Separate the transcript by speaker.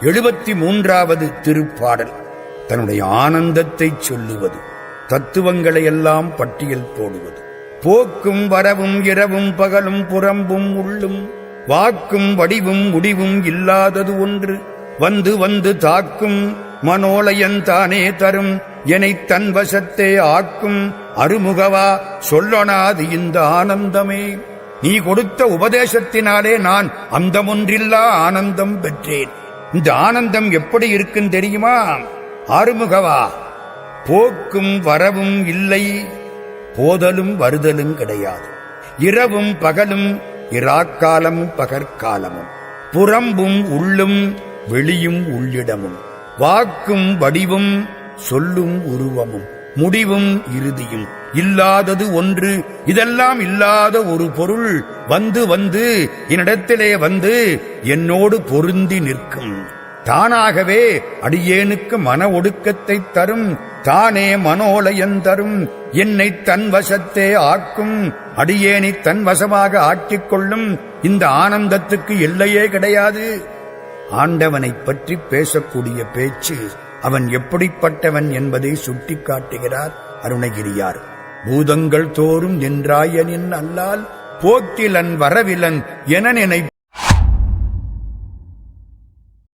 Speaker 1: எழுபத்தி மூன்றாவது திருப்பாடல். தன்னுடைய ஆனந்தத்தை சொல்லுவது தத்துவங்களை எல்லாம் பட்டியல் போடுவது. போக்கும் வரவும் இரவும் பகலும் புறம்பும் உள்ளும் வாக்கும் வடிவும் முடிவும் இல்லாதது ஒன்று. வந்து வந்து தாக்கும் மனோலயன் தானே தரும் எனைத் தன் வசத்தே ஆக்கும் அருமுகவா சொல்லனாது இந்த ஆனந்தமே. நீ கொடுத்த உபதேசத்தினாலே நான் அந்தமொன்றில்லா ஆனந்தம் பெற்றேன். இந்த ஆனந்தம் எப்படி இருக்குன்னு தெரியுமா? ஆறுமுகவா? போக்கும் வரவும் இல்லை போதலும் வருதலும் கிடையாது. இரவும் பகலும் இராக்காலமும் பகற்காலமும். புறம்பும் உள்ளும் வெளியும் உள்ளிடமும். வாக்கும் வடிவும் சொல்லும் உருவமும். முடிவும் இறுதியும் இல்லாதது ஒன்று. இதெல்லாம் இல்லாத ஒரு பொருள் வந்து வந்து என்னிடத்திலே வந்து என்னோடு பொருந்தி நிற்கும். தானாகவே அடியேனுக்கு மன ஒடுக்கத்தை தரும். தானே மனோலயம் தரும். என்னை தன் வசத்தே ஆக்கும். அடியேனை தன் வசமாக ஆக்கிக் கொள்ளும். இந்த ஆனந்தத்துக்கு எல்லையே கிடையாது. ஆண்டவனைப் பற்றி பேசக்கூடிய பேச்சு அவன் எப்படிப்பட்டவன் என்பதை சுட்டிக்காட்டுகிறார் அருணகிரியார். பூதங்கள் தோறும் நின்றாயனின் அல்லால் போக்கிலன் வரவிலன் என நினை